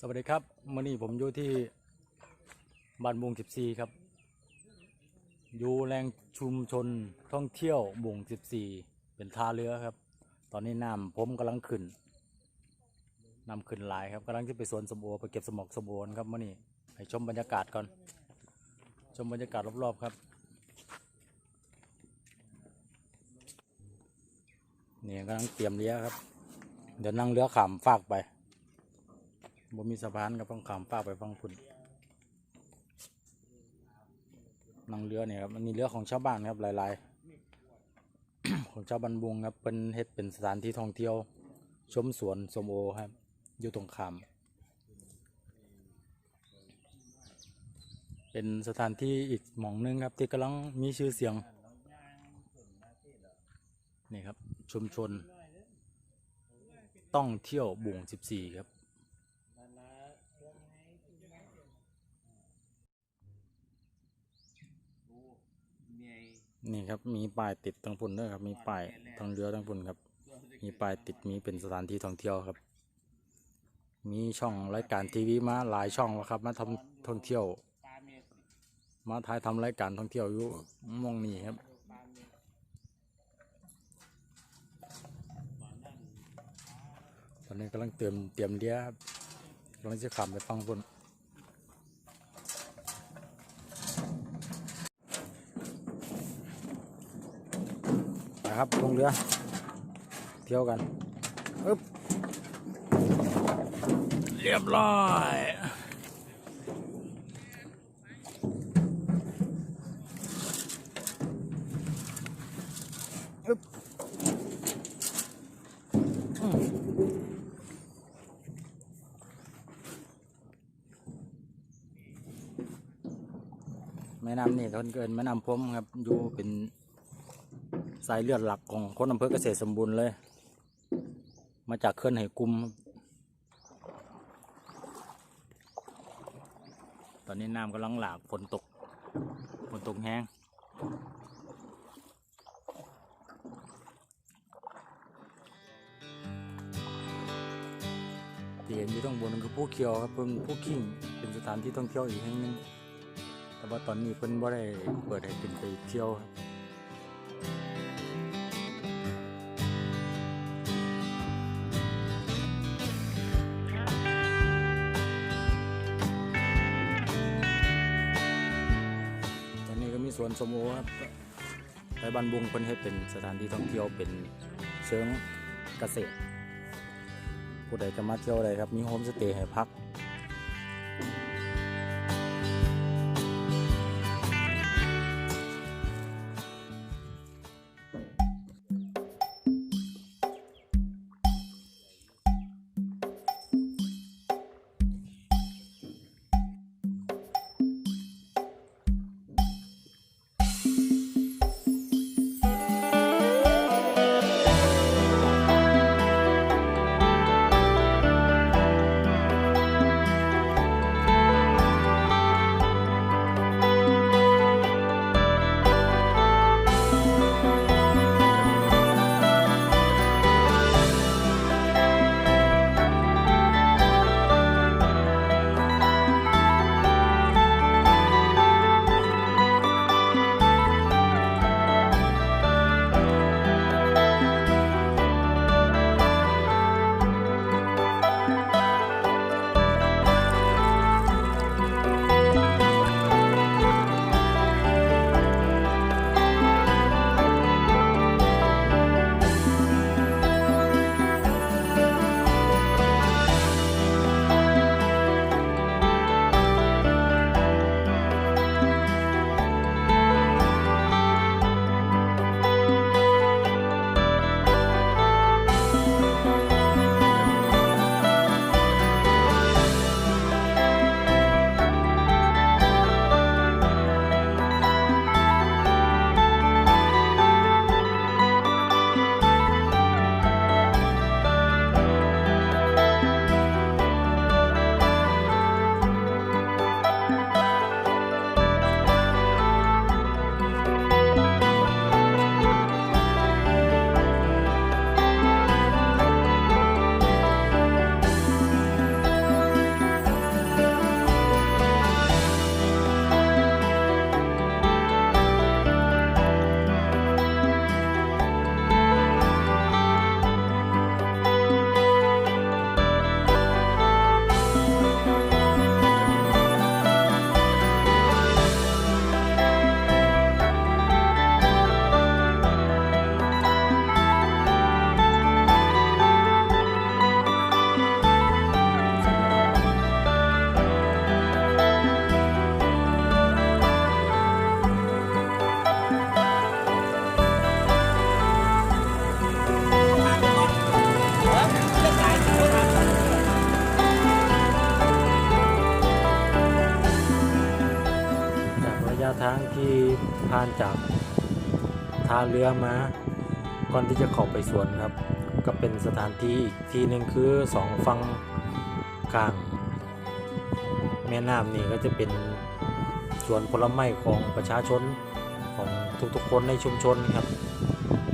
สวัสดีครับมื่อนี้ผมอยู่ที่บ้านบุง14ครับ อยู่แหล่งชุมชนท่องเที่ยวบุง14เป็นท่าเรือครับ ตอนนี้น้ำผมกำลังขึ้นน้ำขึ้นหลายครับกำลังจะไปสวนสมโอไปเก็บสมอกสมโอนครับมื่อนี้ให้ชมบรรยากาศก่อน ชมบรรยากาศรอบๆครับนี่กำลังเตรียมเรือครับ เดี๋ยวนั่งเรือขามฟากไป บ่มีสะพานก็ต้องขามฟาไปฟังพุ่นนั่งเรือเนี่ยครับมันมีเรือของชาวบ้านครับหลาย ๆ ของชาวบ้านบุงครับเป็นเฮ็ดเป็นสถานที่ท่องเที่ยว ชมสวนสมโอครับ อยู่ตรงขาม เป็นสถานที่อีกหม่องหนึงครับ ที่กำลังมีชื่อเสียง นี่ครับชุมชน ต้องเที่ยวบุง14 ครับ นี่ครับมีป้ายติดทั้งพุ่นด้วยครับ มีป้ายทั้งเรือทั้งพุ่นครับ มีป้ายติดมีเป็นสถานที่ท่องเที่ยวครับ มีช่องรายการทีวีมาหลายช่องแล้วครับ มาทำท่องเที่ยว มาถ่ายทำรายการท่องเที่ยวอยู่มองนี้ครับตอนนี้กำลังเตรียมเตรียมเรือครับกำลังจะขับไปฟังพุ่น นะครับลงเรือ เที่ยวกันอึ๊บเรียบร้อยอึ๊บอืมแม่น้ำนี่คนเกินแม่น้ำพมครับอยู่เป็น สายเลือดหลักของคนอำเภอเกษตรสมบูรณ์เลย มาจากเขื่อนไหกุมครับตอนนี้น้ำกำลังหลากฝนตกฝนตกแห้งเห็นอยู่ข้างบนนั่นคือผู้เขียวครับเป็นผู้ขิงเป็นสถานที่ท่องเที่ยวอีกแห่งหนึ่งแต่ว่าตอนนี้เพิ่นบ่ได้เปิดให้ขึ้นไปเที่ยวครับ สวนสมโอครับไปบ้านบุงเพิ่นให้เป็นสถานที่ท่องเที่ยวเป็นเชิงเกษตร ผู้ใดจะมาเที่ยวได้ครับ มีโฮมสเตย์ให้พัก ที่ผ่านจากท่าเรือมา ก่อนที่จะเข้าไปสวนครับ ก็เป็นสถานที่อีกที่หนึ่งคือสองฝั่งข้าง แม่น้ำนี่ก็จะเป็นสวนผลไม้ของประชาชนของทุกๆคนในชุมชนครับ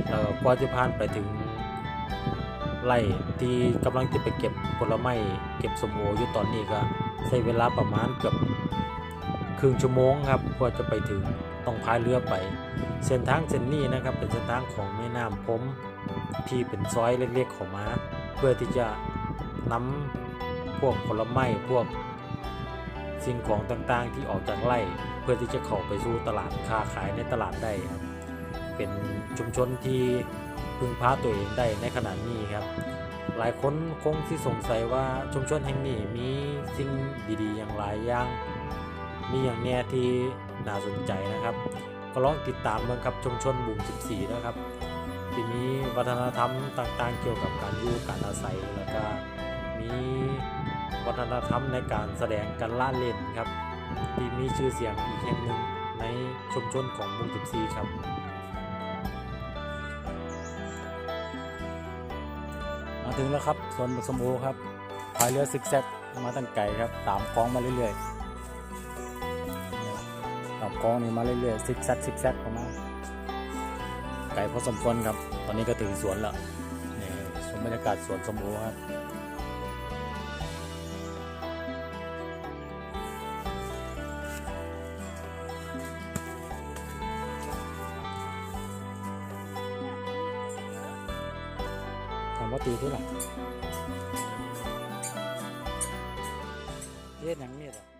แล้วก็กว่าจะผ่านไปถึงไร่ที่กำลังจะไปเก็บผลไม้เก็บสมโออยู่ตอนนี้ก็ใช้เวลาประมาณเกือบ รึ่งชั่วโมงครับกว่าจะไปถึงต้องพายเรือไป เส้นทางเส้นนี้นะครับเป็นเส้นทางของแม่น้ำพรมที่เป็นซอยเล็กๆของมาเพื่อที่จะนำพวกผลไม้พวกสิ่งของต่างๆ ที่ออกจากไร่เพื่อที่จะเข้าไปสู่ตลาดค้าขายในตลาดได้ครับเป็นชุมชนที่พึ่งพาตัวเองได้ในขณะนี้ครับ หลายคนคงที่สงสัยว่าชุมชนแห่งนี้มีสิ่งดีๆอย่างหลายอย่าง มีอย่างแน่ที่น่าสนใจนะครับ ก็ลองติดตามเมืองครับชุมชนบุ่ม14 นะครับ ที่มีวัฒนธรรมต่างๆ เกี่ยวกับการอยู่การอาศัยแล้วก็มีวัฒนธรรมในการแสดงการล่าเล่นครับ ที่มีชื่อเสียงอีกแห่งหนึ่งในชุมชนของบุ่ม14 ครับมาถึงแล้วครับสวนบักสมโอครับพายเรือซิกแซกมาตั้งไกลครับ ตามคลองมาเรื่อยๆ ตามคลองนี่มาเรื่อยๆซิกแซกซิกแซกออกมาไกลพอสมควรครับ ตอนนี้ก็ถึงสวนแล้วนี่ชมบรรยากาศสวนสมโอครับถามว่าตีที่หลังเฮ็ดหยังเนี่ย